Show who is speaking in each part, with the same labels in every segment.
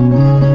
Speaker 1: ఎల్లు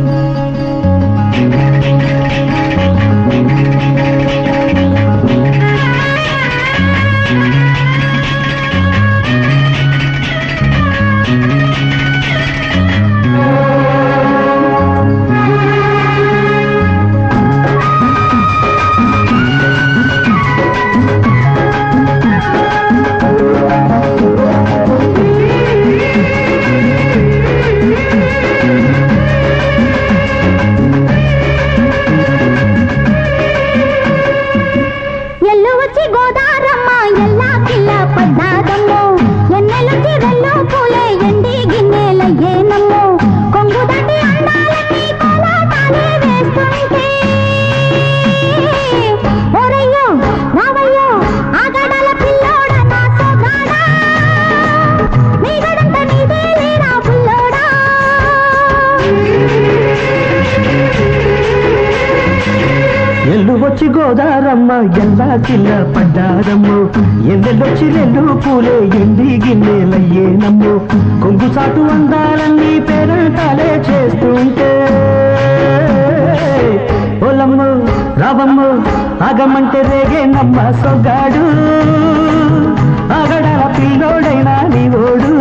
Speaker 1: ఎల్లు
Speaker 2: వచ్చి గోదారమ్మ ఎల్లా కిల్ల పడ్డారమ్ము. ఎన్నెల్లొచ్చి రెండు పూలే ఎండి గిన్నెలయ్యే నమ్ము. కొంగు సాటు అందాలన్నీ పేరంటాలే చేస్తుంటే. పొలమ్ము రావమ్ము ఆగమంటే రేగే నమ్మ సొగాడు ఆగడాల పిల్లోడైనా నీవోడు.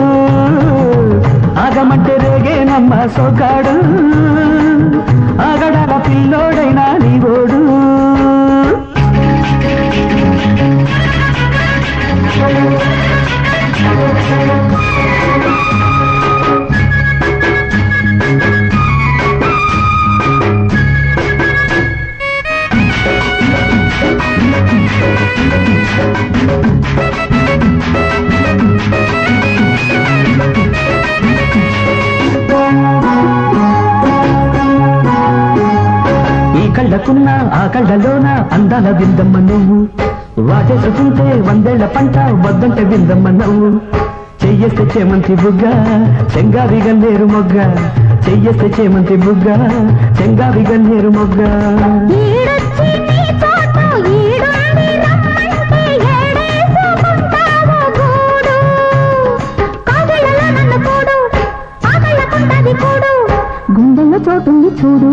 Speaker 2: ఆగమంటే రేగే నమ్మ సొగాడు కళ్ళకున్న ఆ కళ్ళలోన అందాల విందమ్మ నువ్వు. వాటేసుకుంటే వందేళ్ళ పంట వద్దంటే విందమ్మ నువ్వు. చెయ్యేస్తే చేమంతి బుగ్గ చెంగావి గల్లేరు మొగ్గ. చెయ్యేస్తే చేమంతి బుగ్గ చెంగావి గల్లేరు మొగ్గ.
Speaker 1: ఈడొచ్చి నీ చూడు.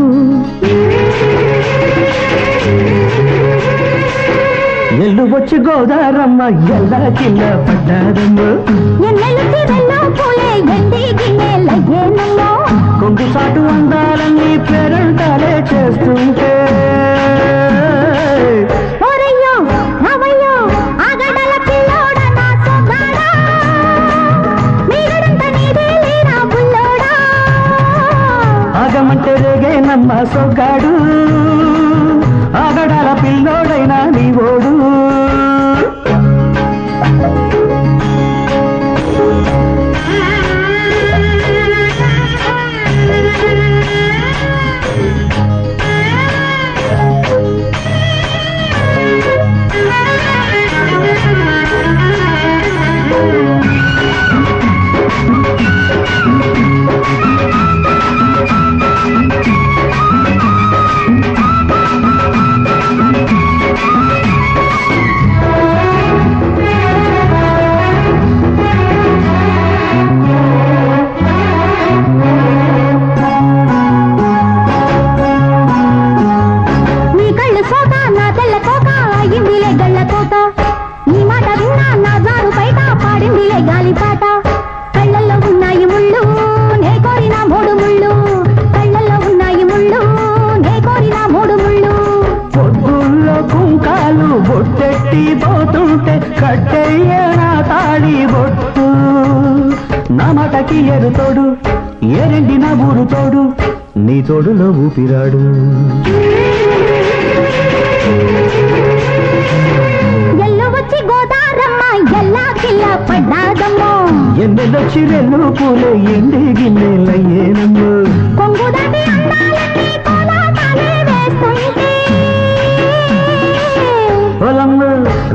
Speaker 2: ఎల్లు వచ్చి గోదారమ్మ ఎల్లా కిల్ల పడ్డారమ్మ కొంగు సాటు అందాలన్నీ పేరంటాలే చేస్తుంటే బొట్టెట్టి పోతుంటే కట్టెయ్య నా తాళి బొట్టు నా మాటకి ఎరు తోడు ఎరండి నా ఊరు తోడు నీ తోడులో ఊపిరాడు. ఎన్నెలొచ్చి రెల్లు పూలే ఎండి గిన్నెలయ్యేనమ్మ.
Speaker 1: కొంగు దాటి అందాలన్నీ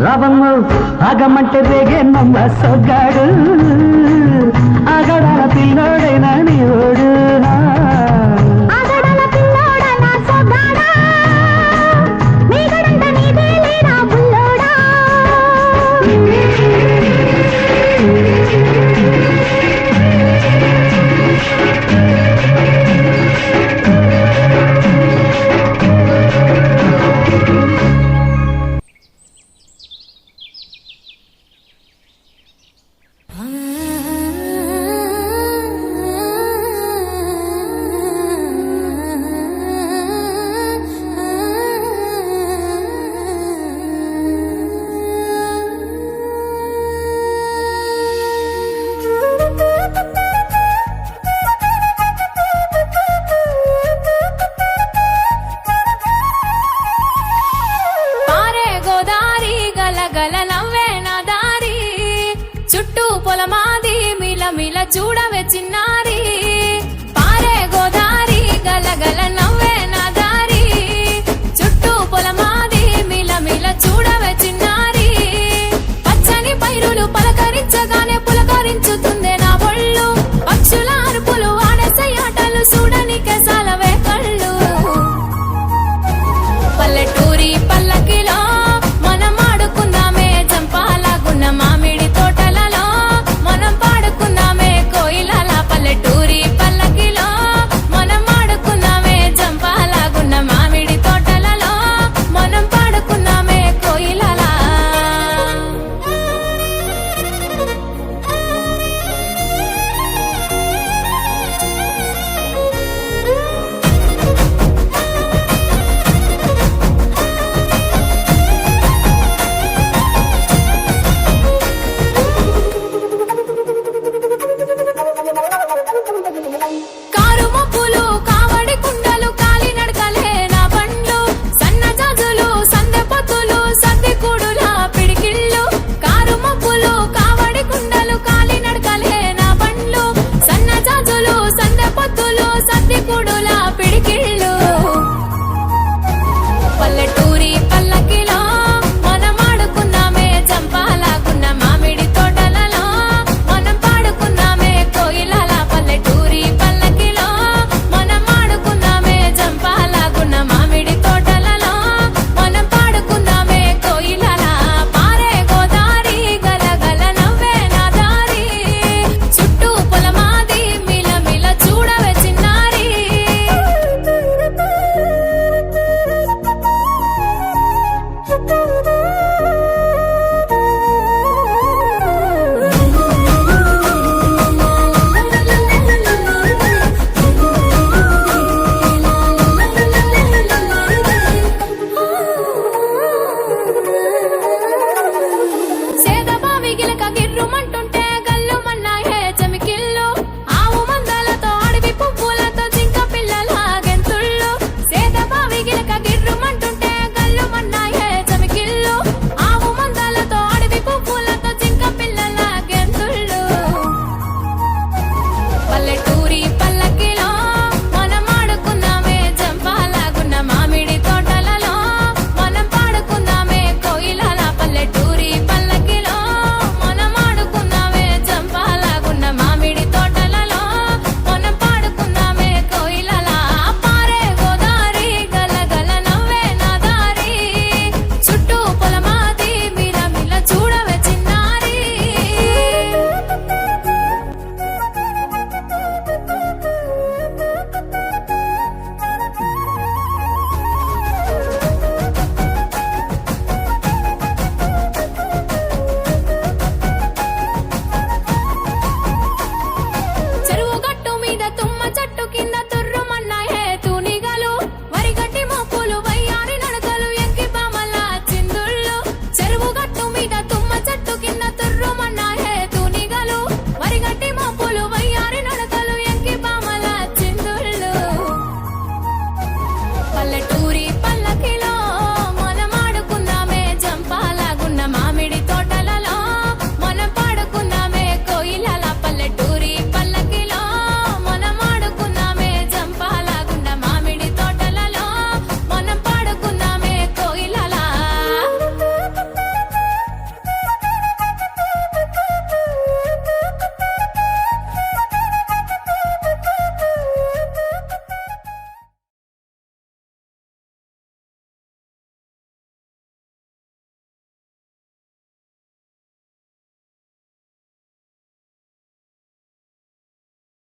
Speaker 2: రావమ్ము ఆగమంటే రేగే నమ్మ సొగ్గాడు
Speaker 1: పగల నవ్వే నా దారి. చుట్టూ పొలమాది మిలమిల
Speaker 3: చూడవే చిన్నారీ.